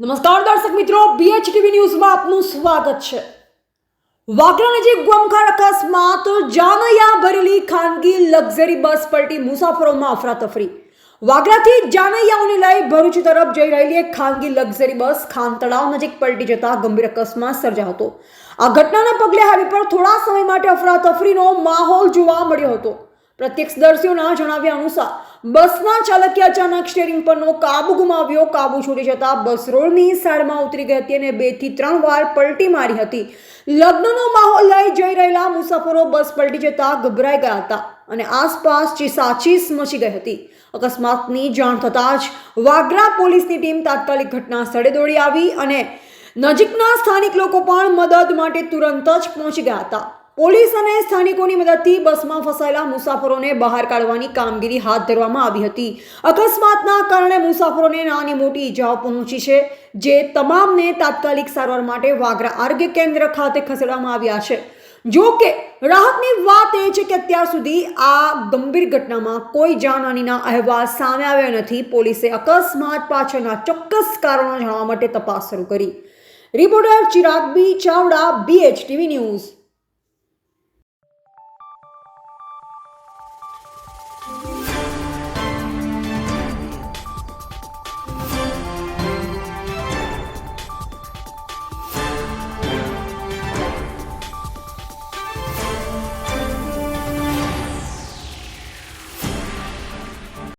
નમસ્કાર દર્શક મિત્રો બીએચટીવી ન્યૂઝમાં આપનું સ્વાગત છે. વાગરા નજીક ગોમખાર અકસ્માત, જાનૈયા ભરેલી ખાનગી લક્ઝરી બસ પલટી મુસાફરોમાં અફરાતફરી વાગરાથી જાનૈયાઓને લઈ ભરૂચ તરફ જઈ રહેલી એક ખાનગી લક્ઝરી બસ ખાન તળાવ નજીક પલટી જતા ગંભીર અકસ્માત સર્જાયો હતો. આ ઘટનાના પગલે હાઈવે પર થોડા સમય માટે અફરાતફરીનો માહોલ જોવા મળ્યો હતો. પ્રત્યક્ષદર્શીઓના જણાવ્યા અનુસાર બસના ચાલકે અચાનક સ્ટેરિંગ પરનો કાબુ ગુમાવ્યો. કાબુ છૂટી જતા બસ રોડની સાઈડમાં ઉતરી ગઈ હતી અને બેથી ત્રણ વાર પલટી મારી હતી. લગ્નનો માહોલ લઈ જઈ રહેલા મુસાફરો બસ પલટી જતા ગભરાઈ ગયા હતા અને આસપાસ ચીસાચીસ મચી ગઈ હતી. અકસ્માતની જાણ થતાં જ વાગરા પોલીસની ટીમ તાત્કાલિક ઘટના સ્થળે દોડી આવી અને નજીકના સ્થાનિક લોકો પણ મદદ માટે તુરંત જ પહોંચી ગયા હતા. પોલીસ અને સ્થાનિકોની મદદથી બસમાં ફસાયેલા મુસાફરોને બહાર કાઢવાની કામગીરી હાથ ધરવામાં આવી હતી. અકસ્માતના કારણે મુસાફરોને નાની મોટી ઈજાઓ પહોંચી છે, જે તમામને તાત્કાલિક સારવાર માટે વાગરા આરોગ્ય કેન્દ્ર ખાતે ખસેડવામાં આવ્યા છે. જો કે, રાહતની વાત એ છે કે અત્યાર સુધી આ ગંભીર ઘટનામાં કોઈ જાનહાનીના અહેવાલ સામે આવ્યા નથી. પોલીસે અકસ્માત પાછળના ચોક્કસ કારણો જાણવા માટે તપાસ શરૂ કરી. Reporter Chirag B Chavda BHTV news